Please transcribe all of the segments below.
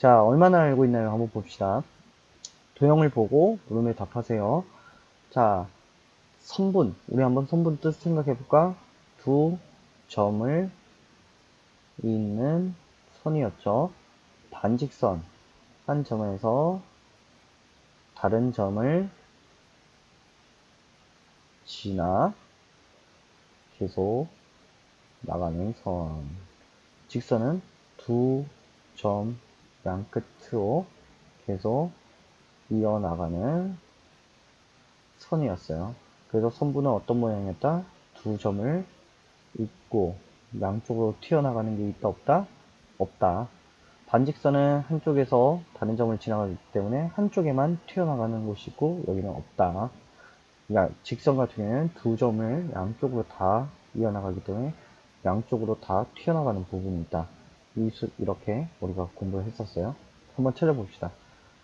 자, 얼마나 알고 있나요? 한번 봅시다. 도형을 보고 물음에 답하세요. 자, 선분. 우리 한번 선분 뜻 생각해 볼까? 두 점을 잇는 선이었죠. 반직선. 한 점에서 다른 점을 지나 계속 나가는 선. 직선은 두 점 양 끝으로 계속 이어나가는 선이었어요. 그래서 선분은 어떤 모양이었다? 두 점을 잇고 양쪽으로 튀어나가는 게 있다 없다? 없다. 반직선은 한쪽에서 다른 점을 지나가기 때문에 한쪽에만 튀어나가는 곳이 있고 여기는 없다. 야, 직선 같은 경우에는 두 점을 양쪽으로 다 이어나가기 때문에 양쪽으로 다 튀어나가는 부분이 있다. 이 수, 이렇게 우리가 공부를 했었어요. 한번 찾아봅시다.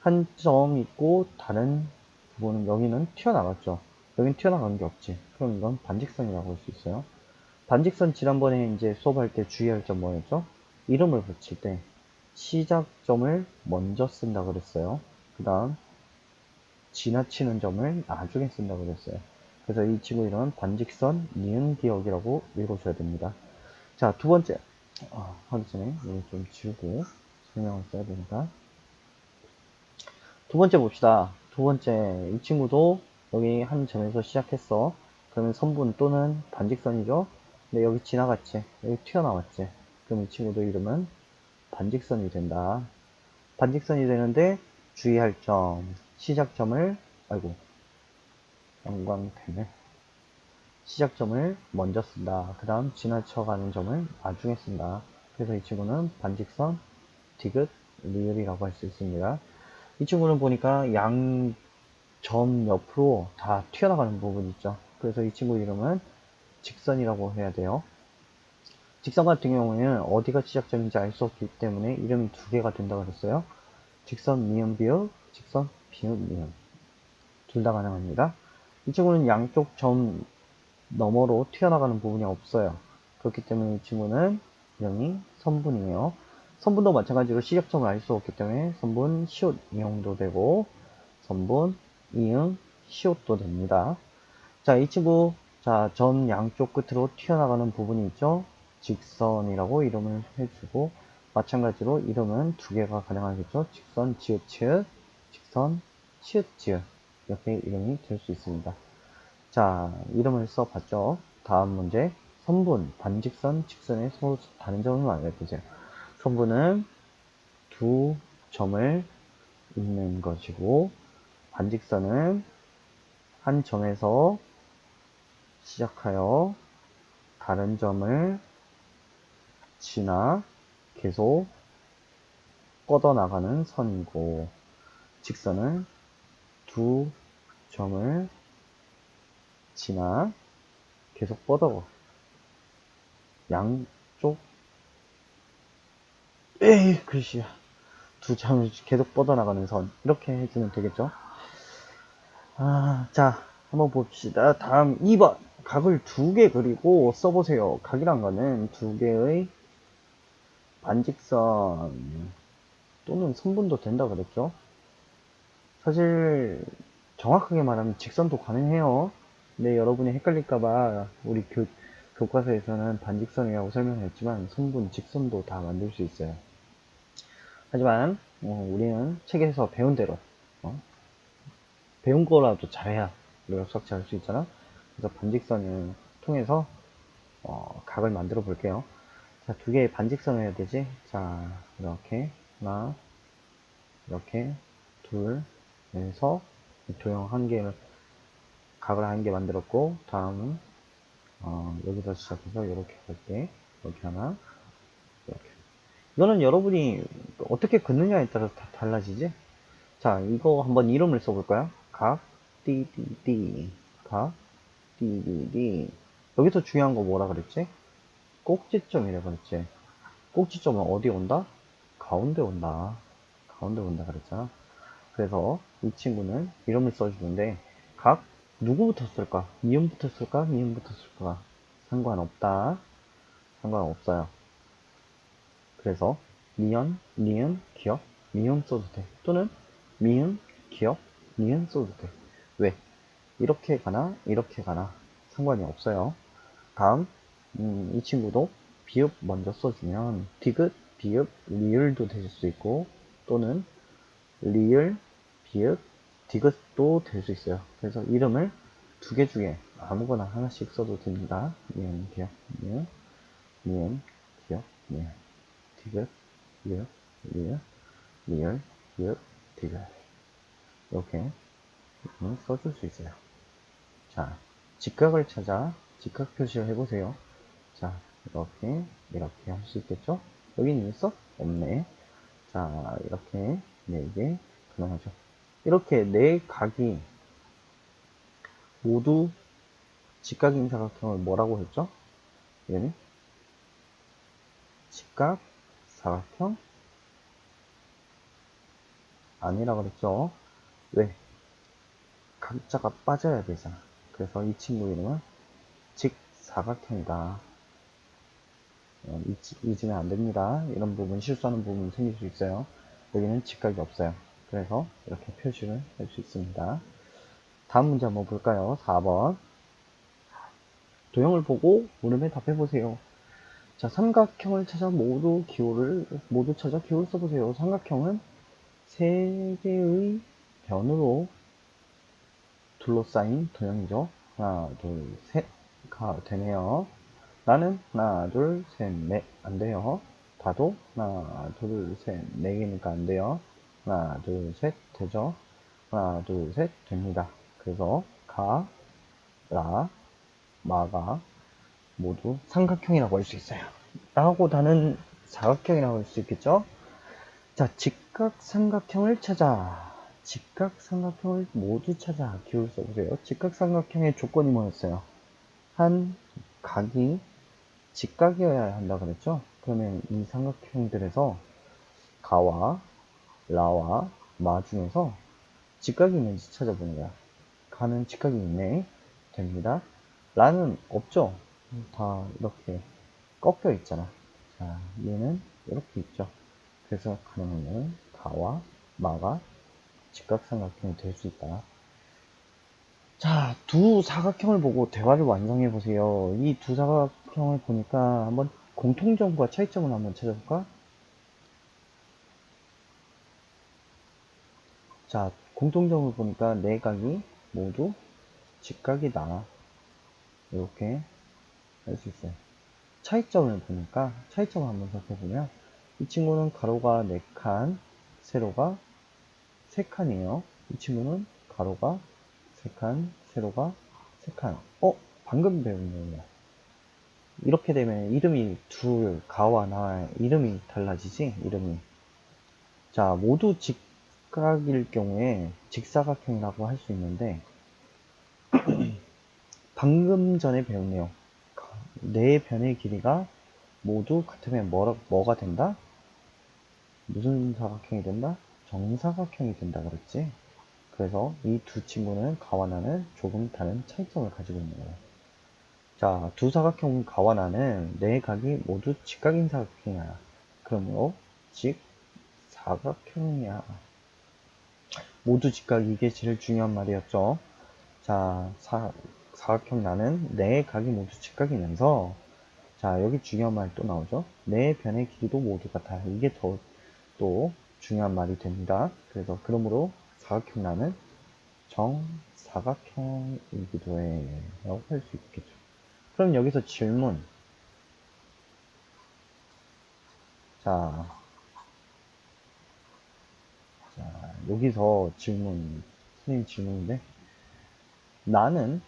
한 점 있고 다른 부분은 여기는 튀어나갔죠. 여긴 튀어나간 게 없지. 그럼 이건 반직선이라고 할 수 있어요. 반직선 지난번에 이제 수업할 때 주의할 점 뭐였죠? 이름을 붙일 때 시작점을 먼저 쓴다 그랬어요. 그 다음 지나치는 점을 나중에 쓴다 그랬어요. 그래서 이 친구 이름은 반직선 니은 기억이라고 읽어줘야 됩니다. 자, 두 번째. 아, 하기 전에 이거 좀 지우고 설명을 써야 됩니다. 두 번째 봅시다. 두 번째. 이 친구도 여기 한 점에서 시작했어. 그러면 선분 또는 반직선이죠. 근데 여기 지나갔지. 여기 튀어나왔지. 그럼 이 친구도 이름은 반직선이 된다. 반직선이 되는데 주의할 점. 시작점을, 아이고, 영광템을. 시작점을 먼저 쓴다. 그 다음 지나쳐가는 점을 나중에 쓴다. 그래서 이 친구는 반직선, 디귿, 리을이라고 할 수 있습니다. 이 친구는 보니까 양 점 옆으로 다 튀어나가는 부분이 있죠. 그래서 이 친구 이름은 직선이라고 해야 돼요. 직선 같은 경우에는 어디가 시작점인지 알 수 없기 때문에 이름이 두 개가 된다고 그랬어요. 직선 미음 비읍, 직선 비읍 미음. 둘 다 가능합니다. 이 친구는 양쪽 점 너머로 튀어나가는 부분이 없어요. 그렇기 때문에 이 친구는 이름이 선분이에요. 선분도 마찬가지로 시작점을 알 수 없기 때문에 선분 시옷 이용도 되고 선분 이응 시옷도 됩니다. 자, 이 친구 자, 점 양쪽 끝으로 튀어나가는 부분이 있죠. 직선이라고 이름을 해주고 마찬가지로 이름은 두 개가 가능하겠죠. 직선 지읒 치읒, 직선 치읒 지읒 이렇게 이름이 될 수 있습니다. 자, 이름을 써봤죠. 다음 문제. 선분, 반직선, 직선의 서로 다른 점을 알려주세요. 선분은 두 점을 잇는 것이고, 반직선은 한 점에서 시작하여 다른 점을 지나 계속 뻗어나가는 선이고, 직선은 두 점을 지나 계속 뻗어가. 양쪽, 에이, 글씨야. 두 점을 계속 뻗어나가는 선. 이렇게 해주면 되겠죠? 아, 자, 한번 봅시다. 다음 2번. 각을 두 개 그리고 써보세요. 각이란 거는 두 개의 반직선 또는 선분도 된다 그랬죠? 사실 정확하게 말하면 직선도 가능해요. 근데 여러분이 헷갈릴까봐 우리 교, 교과서에서는 반직선이라고 설명했지만 선분, 직선도 다 만들 수 있어요. 하지만 어, 우리는 책에서 배운 대로 어? 배운 거라도 잘해야 수학 잘할 수 있잖아. 그래서 반직선을 통해서 어, 각을 만들어 볼게요. 자, 두 개의 반직선을 해야 되지. 자, 이렇게 하나, 이렇게 둘, 해서 도형 한 개를 각을 한 개 만들었고 다음은 어, 여기서 시작해서 이렇게 갈게 이렇게 하나 이렇게. 이거는 여러분이 어떻게 긋느냐에 따라서 다 달라지지? 자 이거 한번 이름을 써볼까요? 각 띠띠띠. 각 띠띠띠. 여기서 중요한 거 뭐라 그랬지? 꼭지점이라 그랬지. 꼭지점은 어디 온다? 가운데 온다. 가운데 온다 그랬잖아. 그래서 이 친구는 이름을 써주는데 각 누구부터 쓸까? 미음부터 쓸까? 미음부터 쓸까? 상관없다. 상관없어요. 그래서 니언, 니은, 기억, 미음 써도 돼. 또는 미음, 기억, 니은 써도 돼. 왜? 이렇게 가나, 이렇게 가나 상관이 없어요. 다음, 음, 이 친구도 비읍 먼저 써주면 디귿, 비읍, 리을도 되실 수 있고 또는 리을, 비읍, 디귿도 될 수 있어요. 그래서 이름을 두 개 중에 아무거나 하나씩 써도 됩니다. 미음, 기억, 미음, 기억, 미음, 디귿, 비읍, 리을, 리을, 비읍, 디귿 이렇게 음, 써줄 수 있어요. 자, 직각을 찾아 직각 표시를 해보세요. 자, 이렇게, 이렇게 할 수 있겠죠? 여기는 있어? 없네. 자, 이렇게, 네 개, 가능하죠. 이렇게 네 각이 모두 직각인 사각형을 뭐라고 했죠? 얘는 직각 사각형 아니라 그랬죠? 왜? 각자가 빠져야 되잖아. 그래서 이 친구 이름은 직사각형이다. 어, 잊, 으면 안 됩니다. 이런 부분, 실수하는 부분 생길 수 있어요. 여기는 직각이 없어요. 그래서 이렇게 표시를 할 수 있습니다. 다음 문제 한번 볼까요? 4번. 도형을 보고 물음에 답해보세요. 자, 삼각형을 찾아 모두 기호를, 모두 찾아 기호를 써보세요. 삼각형은 세 개의 변으로 둘러싸인 도형이죠. 하나, 둘, 셋 가 되네요. 나는 하나, 둘, 셋, 넷. 안 돼요. 다도 하나, 둘, 셋, 네 개니까 안 돼요. 하나, 둘, 셋 되죠. 하나, 둘, 셋 됩니다. 그래서 가, 라, 마가 모두 삼각형이라고 할 수 있어요. 나하고 다는 사각형이라고 할 수 있겠죠? 자, 직각 삼각형을 찾아. 직각 삼각형을 모두 찾아. 기울 써보세요. 직각 삼각형의 조건이 뭐였어요? 한 각이 직각이어야 한다 그랬죠? 그러면 이 삼각형들에서 가와 라와 마 중에서 직각이 있는지 찾아보는 거야. 가는 직각이 있네. 됩니다. 라는 없죠? 다 이렇게 꺾여 있잖아. 자, 얘는 이렇게 있죠. 그래서 가능하면 가와 마가 직각삼각형이 될 수 있다. 자, 두 사각형을 보고 대화를 완성해 보세요. 이 두 사각형을 보니까 한번 공통점과 차이점을 한번 찾아볼까? 자, 공통점을 보니까 네 각이 모두 직각이다. 이렇게 할 수 있어요. 차이점을 보니까 차이점을 한번 살펴보면 이 친구는 가로가 4칸, 세로가 3칸이에요. 이 친구는 가로가 3칸, 세로가 3칸. 어? 방금 배운 내용이야. 이렇게 되면 이름이 둘, 가와 나 이름이 달라지지? 이름이. 자, 모두 직 각일 경우에 직사각형이라고 할 수 있는데 방금 전에 배운 내용. 네 변의 길이가 모두 같으면 뭐, 뭐가 된다? 무슨 사각형이 된다? 정사각형이 된다 그랬지? 그래서 이 두 친구는 가와 나는 조금 다른 차이점을 가지고 있는 거예요. 자, 두 사각형 가와 나는 네 각이 모두 직각인 사각형이야. 그러므로 직사각형이야. 모두 직각 이게 제일 중요한 말이었죠. 자, 사, 사각형 나는 네 각이 모두 직각이면서 자 여기 중요한 말이 또 나오죠. 네 변의 길이도 모두 같아. 이게 더 또 중요한 말이 됩니다. 그래서 그러므로 사각형 나는 정사각형이기도 해 라고 할 수 있겠죠. 그럼 여기서 질문 자, 자 여기서 질문 선생님 질문인데 나는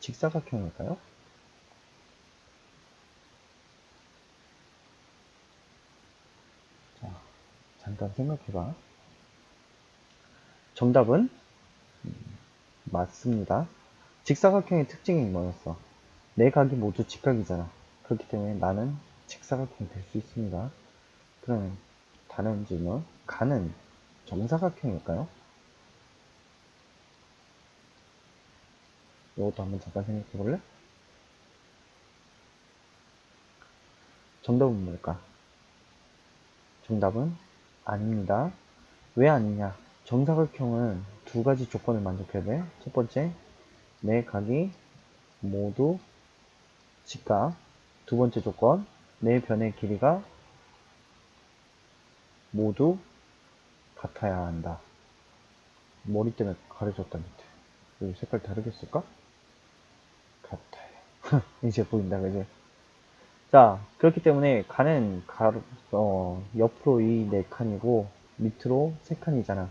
직사각형일까요? 자, 잠깐 생각해봐. 정답은 음, 맞습니다. 직사각형의 특징이 뭐였어? 네 각이 모두 직각이잖아. 그렇기 때문에 나는 직사각형이 될 수 있습니다. 그러면 다른 질문, 가는 정사각형일까요? 이것도 한번 잠깐 생각해 볼래? 정답은 뭘까? 정답은 아닙니다. 왜 아니냐? 정사각형은 두 가지 조건을 만족해야 돼. 첫 번째, 내 각이 모두 직각. 두 번째 조건, 내 변의 길이가 모두 같아야 한다. 머리 때문에 가려졌다 밑에. 여기 색깔 다르게 쓸까? 같아요. 이제 보인다, 그지? 자, 그렇기 때문에 가는 가로, 어, 옆으로 이 네 칸이고 밑으로 세 칸이잖아.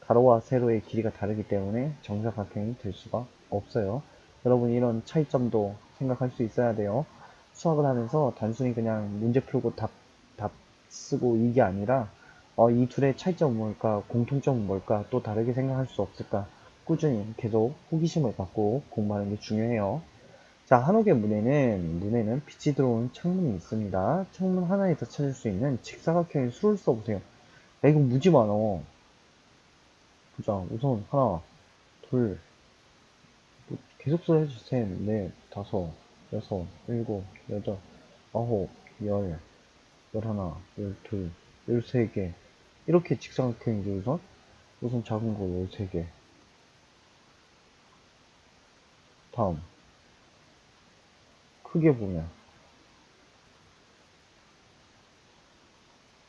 가로와 세로의 길이가 다르기 때문에 정사각형이 될 수가 없어요. 여러분 이런 차이점도 생각할 수 있어야 돼요. 수학을 하면서 단순히 그냥 문제 풀고 답, 답 쓰고 이게 아니라 어, 이 둘의 차이점은 뭘까, 공통점은 뭘까, 또 다르게 생각할 수 없을까, 꾸준히 계속 호기심을 갖고 공부하는 게 중요해요. 자, 한옥의 문에는, 문에는 빛이 들어오는 창문이 있습니다. 창문 하나에서 찾을 수 있는 직사각형의 수를 써보세요. 야, 이거 무지 많어. 보자. 우선, 하나, 둘, 뭐 계속 써야지. 셋, 넷, 다섯, 여섯, 일곱, 여덟, 아홉, 열, 열하나, 열둘, 열세 개. 이렇게 직사각형이죠, 우선. 우선 작은 거 열세 개. 다음. 크게 보면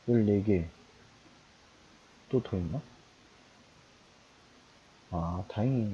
14개 또 더 있나? 아 다행히